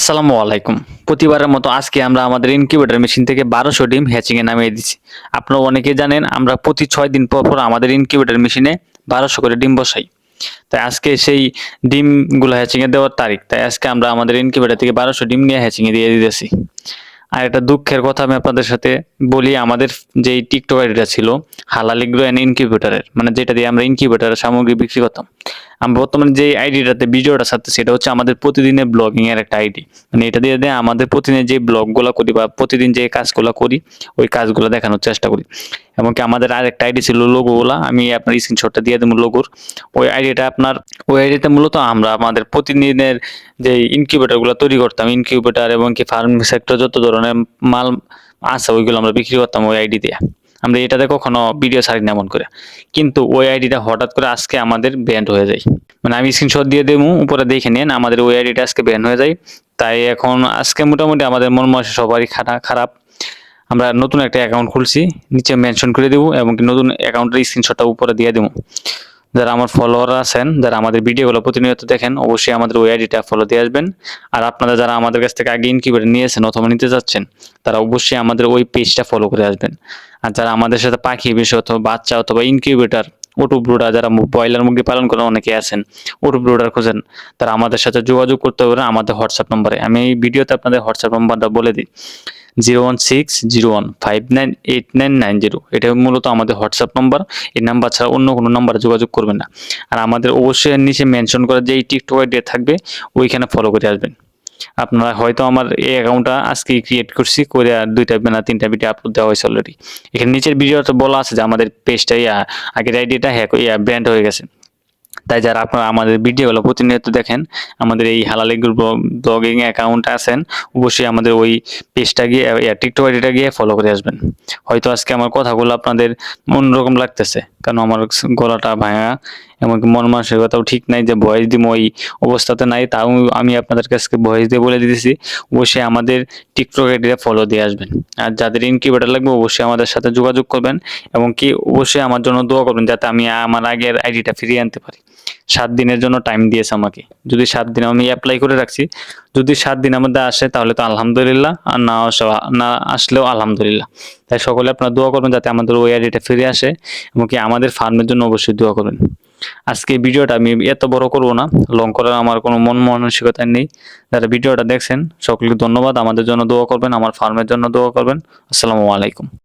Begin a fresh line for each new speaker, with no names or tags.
আসসালামু আলাইকুম। প্রতিবারের মতো আজকে আমরা আমাদের ইনকিউবেটর মেশিন থেকে বারোশো ডিম হ্যাচিং এ নামিয়ে দিচ্ছি। আপনারা অনেকে জানেন, আমরা প্রতি ছয় দিন পর পর আমাদের ইনকিউবেটর মেশিনে বারোশো করে ডিম বসাই। তাই আজকে সেই ডিমগুলো হ্যাচিংয়ে দেওয়ার তারিখ, তাই আজকে আমরা আমাদের ইনকিউবেটর থেকে বারোশো ডিম নিয়ে হ্যাচিংয়ে দিয়ে দিতেছি। আর একটা দুঃখের কথা আমি আপনাদের সাথে বলি, আমাদের যে টিকটক আইডিটা ছিল, হালালি গ্রো অ্যান্ড ইনকিউবেটরের মানে যেটা দিয়ে আমরা ইনকিউবেটরের সামগ্রী বিক্রি করতাম। আমি বর্তমানে যে আইডিটাতে ভিডিওটা ছাড়তে সেটা হচ্ছে আমাদের প্রতিদিনের ব্লগিং এর একটা আইডি মানে এটা দিয়ে দিয়ে আমাদের প্রতিদিনের যে ব্লগগুলো করি বা প্রতিদিন যে কাজগুলো করি, ওই কাজগুলো দেখানোর চেষ্টা করি। এমনকি আমাদের আর একটা আইডি ছিল লোগোগুলা আমি আপনার স্ক্রিনশটটা দিয়ে দেবো লোগোর ওই আইডিটা আপনার, ওই আইডিতে মূলত আমরা আমাদের প্রতিদিনের যে ইনকিউবেটরগুলো তৈরি করতাম ইনকিউবেটর এবং কি ফার্ম সেক্টর যত ধরনের মাল আছে, ওইগুলো আমরা বিক্রি করতাম ওই আইডি দিয়ে আমরা এটাতে কখনো ভিডিও ছাড়ি না এমন করে। কিন্তু ওই আইডিটা হঠাৎ করে আজকে আমাদের ব্যান্ড হয়ে যায়। মানে আমি স্ক্রিনশট দিয়ে দেবো, উপরে দেখে নেন, আমাদের ওই আইডিটা আজকে ব্যান্ড হয়ে যায়। তাই এখন আজকে মোটামুটি আমাদের মন মাসে সবারই খারাপ খারাপ। আমরা নতুন একটা অ্যাকাউন্ট খুলছি, নিচে মেনশন করে দেবো এবং নতুন অ্যাকাউন্টের স্ক্রিনশটটা উপরে দিয়ে দেবো। যারা আমার ফলোয়ার আছেন, যারা আমাদের ভিডিওগুলো প্রতিনিয়ত দেখেন, অবশ্যই আমাদের ওই আইডিটা ফলো দিয়ে আসবেন। আর আপনারা যারা আমাদের কাছ থেকে আগে ইনকিউবেটর নিয়েছেন অথবা নিতে যাচ্ছেন, তারা অবশ্যই আমাদের ওই পেজটা ফলো করে আসবেন। আর যারা আমাদের সাথে পাখি বিষয় অথবা বাচ্চা অথবা ইনকিউবেটর ওটু ব্রুডার যারা ব্রয়লার মুরগি পালন করে অনেকে আছেন ওটু ব্রুডার খোঁজেন, তারা আমাদের সাথে যোগাযোগ করতে পারেন আমাদের হোয়াটসঅ্যাপ নম্বরে। আমি এই ভিডিওতে আপনাদের হোয়াটসঅ্যাপ নম্বরটা বলে দিই। Zero one six zero one five nine eight nine nine zero. এটা মূলত আমাদের হোয়াটসঅ্যাপ নাম্বার। এই নাম্বার ছাড়া অন্য কোনো নাম্বারে যোগাযোগ করবেন না। আর আমাদের অবশ্যই নিচে মেনশন করা যে এই টিকটক আইডি থাকবে, ওইখানে ফলো করে আসবেন। আপনারা হয়তো আমার এই অ্যাকাউন্টটা আজকে ক্রিয়েট করছি, করে দুইটা না, তিনটা ভিডিও আপলোড দেওয়া হয়েছে অলরেডি এখানে নিচের ভিডিওতে বলা আছে যে আমাদের পেজটা ইয়া, আগের আইডিটা হ্যাক ব্যান্ড হয়ে গেছে। তাই যারা আপনারা আমাদের ভিডিওগুলো প্রতিনিয়ত দেখেন, আমাদের এই হালালি গ্রুপ ব্লগিং অ্যাকাউন্ট আছেন, অবশ্যই আমাদের ওই পেজটা গিয়ে টিকটক আইডিটা গিয়ে ফলো করে আসবেন। হয়তো আজকে আমার কথাগুলো আপনাদের অন্যরকম লাগতেছে। কারণ আমার গলাটা ভাঙা? এমনকি মন মানসিকতাও ঠিক নাই যে ভয়েস দিব ওই অবস্থাতে নাই, তাও আমি আপনাদের কাছে ভয়েস দিয়ে বলে দিতেছি। অবশ্যই আমাদের টিকটক আইডিতে ফলো দিয়ে আসবেন। আর যাদের ইনকিউবেটার লাগবে, অবশ্যই আমাদের সাথে যোগাযোগ করবেন এবং কি, অবশ্যই আমার জন্য দোয়া করবেন যাতে আমি আমার আগের আইডিটা ফিরিয়ে আনতে পারি। সাত দিনের জন্য টাইম দিয়েছে আমাকে। যদি সাত দিন আমি অ্যাপ্লাই করে রাখছি, যদি সাত দিন আমাদের আসে তাহলে তো আলহামদুলিল্লাহ, আর না আসা, না আসলেও আলহামদুলিল্লাহ। তাই সকলে আপনারা দোয়া করবেন যাতে আমাদের ওই আইডিটা ফিরে আসে এবং কি আমাদের ফার্মের জন্য অবশ্যই দোয়া করবেন। আজকে ভিডিওটা আমি এত বড় করব না লং করার আমার কোনো মন মানসিকতা নেই। যারা ভিডিওটা দেখছেন, সকলকে ধন্যবাদ। আমাদের জন্য দোয়া করবেন, আমার ফার্মের জন্য দোয়া করবেন। আসসালামু আলাইকুম।